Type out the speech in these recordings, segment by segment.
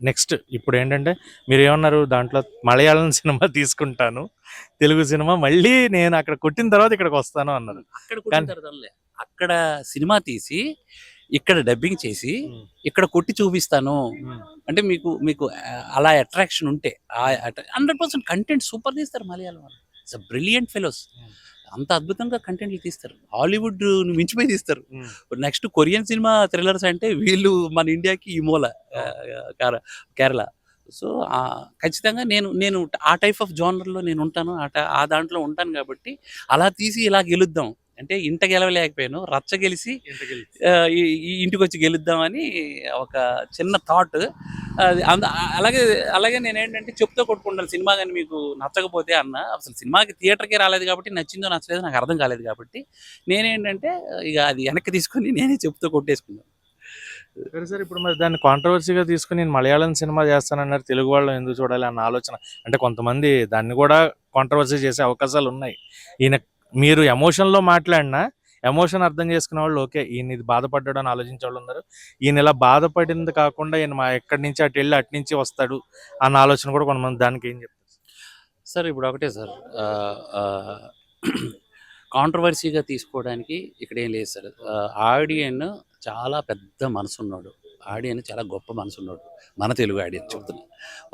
Next ఇప్పుడు ఏంటంటే మీరు ఏమన్నారు దాంట్లో మలయాళం సినిమా తీసుకుంటాను తెలుగు సినిమా మళ్ళీ నేను అక్కడ కొట్టిన తర్వాత ఇక్కడికి వస్తాను అన్నారు. అక్కడ సినిమా తీసి ఇక్కడ డబ్బింగ్ చేసి. ఇక్కడ కొట్టి చూపిస్తాను. అంటే మీకు మీకు అలా అట్రాక్షన్ ఉంటే హండ్రెడ్ పర్సెంట్ కంటెంట్ సూపర్ తీస్తారు మలయాళం వాళ్ళు. It's brilliant fellows. అంత అద్భుతంగా కంటెంట్లు తీస్తారు. హాలీవుడ్ మించిపోయి తీస్తారు. నెక్స్ట్ కొరియన్ సినిమా థ్రిల్లర్స్ అంటే వీళ్ళు మన ఇండియాకి ఈ మూల కేరళ. సో ఆ, ఖచ్చితంగా నేను నేను ఆ టైప్ ఆఫ్ జోనర్లో నేను ఉంటాను. ఆ ఆ దాంట్లో ఉంటాను కాబట్టి అలా తీసి ఇలా గెలుద్దాం. అంటే ఇంట గెలవలేకపోయాను. రచ్చ గెలిచి ఈ ఇంటికి వచ్చి గెలుద్దామని ఒక చిన్న థాట్ అలాగే అలాగే నేను ఏంటంటే చెప్తూ కొట్టుకుంటాను. సినిమా కానీ మీకు నచ్చకపోతే అన్న అసలు సినిమాకి థియేటర్కి రాలేదు కాబట్టి నచ్చిందో నచ్చలేదో నాకు అర్థం కాలేదు కాబట్టి నేనేంటంటే ఇక అది వెనక్కి తీసుకొని నేనే చెప్తూ కొట్టేసుకున్నాను. సరే సార్ ఇప్పుడు మరి దాన్ని కాంట్రవర్సీగా తీసుకుని నేను మలయాళం సినిమా చేస్తానన్నారు తెలుగు వాళ్ళు ఎందుకు చూడాలి అన్న ఆలోచన. అంటే కొంతమంది దాన్ని కూడా కాంట్రవర్సీ చేసే అవకాశాలు ఉన్నాయి. ఈయన మీరు ఎమోషన్లో మాట్లాడినా ఎమోషన్ అర్థం చేసుకునే వాళ్ళు ఓకే ఈయన ఇది బాధపడ్డాడు అని ఆలోచించే వాళ్ళు ఉన్నారు. ఈయన ఇలా బాధపడింది కాకుండా ఈయన మా ఎక్కడి నుంచి అటు వెళ్ళి అటు నుంచి వస్తాడు అన్న ఆలోచన కూడా కొంతమంది దానికి ఏం చెప్తారు? సార్ ఇప్పుడు ఒకటే సార్ కాంట్రవర్సీగా తీసుకోవడానికి ఇక్కడ ఏం లేదు సార్. ఆడియన్ చాలా పెద్ద మనసు ఉన్నాడు ఆడియన్ చాలా గొప్ప మనసు ఉన్నాడు మన తెలుగు ఆడియన్ చెప్తున్నా.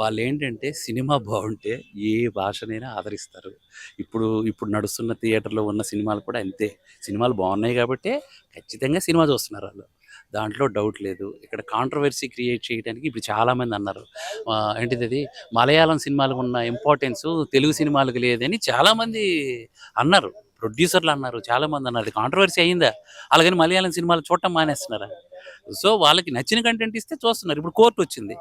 వాళ్ళు ఏంటంటే సినిమా బాగుంటే ఏ భాషనైనా ఆదరిస్తారు. ఇప్పుడు ఇప్పుడు నడుస్తున్న థియేటర్లో ఉన్న సినిమాలు కూడా అంతే. సినిమాలు బాగున్నాయి కాబట్టి ఖచ్చితంగా సినిమా చూస్తున్నారు వాళ్ళు. దాంట్లో డౌట్ లేదు. ఇక్కడ కాంట్రవర్సీ క్రియేట్ చేయడానికి ఇప్పుడు చాలామంది అన్నారు. ఏంటిది అది? మలయాళం సినిమాలకు ఉన్న ఇంపార్టెన్స్ తెలుగు సినిమాలకు లేదని చాలామంది అన్నారు. ప్రొడ్యూసర్లు అన్నారు చాలామంది అన్నారు కాంట్రవర్సీ అయిందా? అలాగని మలయాళం సినిమాలు చూడటం మానేస్తున్నారా? సో వాళ్ళకి నచ్చిన కంటెంట్ ఇస్తే చూస్తున్నారు. ఇప్పుడు కోర్టు వచ్చింది.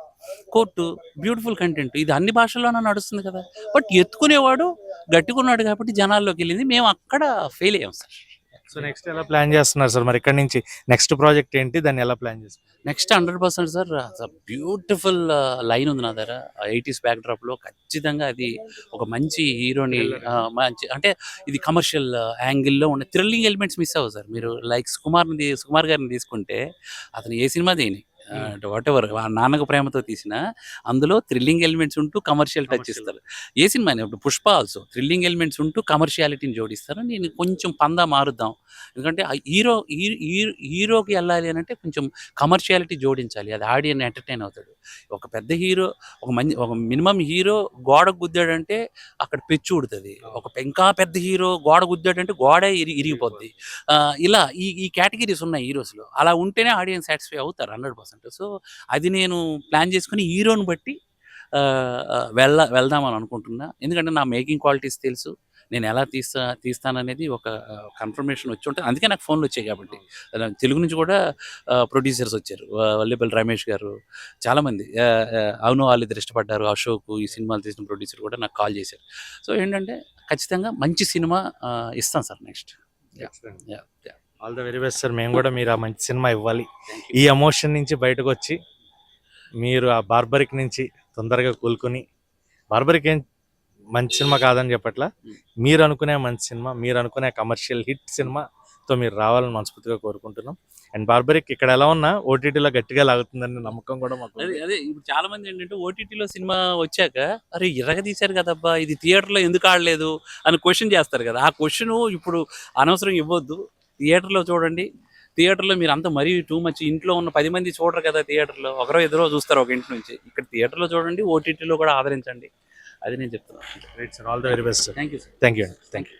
కోర్టు బ్యూటిఫుల్ కంటెంట్ ఇది అన్ని భాషల్లోనే నడుస్తుంది కదా. బట్ ఎత్తుకునేవాడు గట్టుకున్నాడు కాబట్టి జనాల్లోకి వెళ్ళింది. మేము అక్కడ ఫెయిల్ అయ్యాం సార్. సో నెక్స్ట్ ఎలా ప్లాన్ చేస్తున్నారు సార్? మరి ఇక్కడ నుంచి నెక్స్ట్ ప్రాజెక్ట్ ఏంటి? దాన్ని ఎలా ప్లాన్ చేస్తున్నారు next hundred percent sir beautiful line ఉంది నా దగ్గర. ఎయిటీస్ బ్యాక్లో ఖచ్చితంగా అది ఒక మంచి హీరోని మంచి అంటే ఇది కమర్షియల్ యాంగిల్లో ఉన్న థ్రిల్లింగ్ ఎలిమెంట్స్ మిస్ అవ్వదు సార్. మీరు లైక్ సుకుమార్ని సుకుమార్ గారిని తీసుకుంటే అతను ఏ సినిమా తీయని? వాట్ ఎవర్ నాన్నకు ప్రేమతో తీసిన అందులో థ్రిల్లింగ్ ఎలిమెంట్స్ ఉంటూ కమర్షియల్ టచ్. ఇస్తారు. ఏ సినిమా ఇప్పుడు పుష్ప ఆల్సో థ్రిల్లింగ్ ఎలిమెంట్స్ ఉంటూ కమర్షియాలిటీని జోడిస్తారు. నేను కొంచెం పందా మారుద్దాం. ఎందుకంటే ఆ హీరో హీ- హీ- హీరోకి వెళ్ళాలి అని అంటే కొంచెం కమర్షియాలిటీ జోడించాలి. అది ఆడియన్ ఎంటర్టైన్ అవుతాడు. ఒక పెద్ద హీరో ఒక మంచి ఒక మినిమం హీరో గోడ గుద్దాడంటే అక్కడ పెచ్చు ఉడుతుంది ఒక ఇంకా పెద్ద హీరో గోడ గుద్దాడంటే గోడ ఇరి ఇరిగిపోద్ది. ఇలా ఈ ఈ కేటగిరీస్ ఉన్నాయి హీరోస్లో. అలా ఉంటేనే ఆడియన్స్ సాటిస్ఫై అవుతారు హండ్రెడ్ పర్సెంట్. సో అది నేను ప్లాన్ చేసుకుని హీరోని బట్టి వెళ్ళ వెళ్దామని అనుకుంటున్నా. ఎందుకంటే నా మేకింగ్ క్వాలిటీస్ తెలుసు. నేను ఎలా తీస్తా తీస్తాననేది ఒక కన్ఫర్మేషన్ వచ్చి ఉంటుంది. అందుకే నాకు ఫోన్లు వచ్చాయి కాబట్టి. తెలుగు నుంచి కూడా ప్రొడ్యూసర్స్ వచ్చారు. వల్లేపల్లి రమేష్ గారు చాలామంది. అవును వాళ్ళు ఇద్దరు ఇష్టపడ్డారు. అశోక్ ఈ సినిమాలు తీసిన ప్రొడ్యూసర్ కూడా నాకు కాల్ చేశారు. సో ఏంటంటే ఖచ్చితంగా మంచి సినిమా ఆ, ఇస్తాం sir next. All the very best sir మేము కూడా మీరు ఆ మంచి సినిమా ఇవ్వాలి. ఈ ఎమోషన్ నుంచి బయటకు వచ్చి మీరు ఆ బార్బరిక్ నుంచి తొందరగా కూలుకొని బార్బరిక్ ఏం మంచి సినిమా కాదని చెప్పట్లా? మీరు అనుకునే మంచి సినిమా మీరు అనుకునే కమర్షియల్ హిట్ సినిమాతో మీరు రావాలని మనస్ఫూర్తిగా కోరుకుంటున్నాం. అండ్ బార్బరిక్ ఇక్కడ ఎలా ఉన్నా ఓటీటీలో గట్టిగా లాగుతుందని నమ్మకం కూడా మాకు అదే ఇప్పుడు చాలా మంది ఏంటంటే ఓటీటీలో సినిమా వచ్చాక అరే ఇరగ తీశారు కదబ్బా ఇది థియేటర్లో ఎందుకు ఆడలేదు? అని క్వశ్చన్ చేస్తారు కదా. ఆ క్వశ్చన్ ఇప్పుడు అనవసరం ఇవ్వద్దు. థియేటర్లో చూడండి థియేటర్లో మీరు అంత మరీ టూ మచ్ ఇంట్లో ఉన్న పది మంది చూడరు కదా థియేటర్లో. ఒకరో ఎదురో చూస్తారు ఒక ఇంటి నుంచి. ఇక్కడ థియేటర్లో చూడండి ఓటీటీలో కూడా ఆదరించండి. అది నేను చెప్తున్నాను right sir all the very best sir thank you sir thank you thank you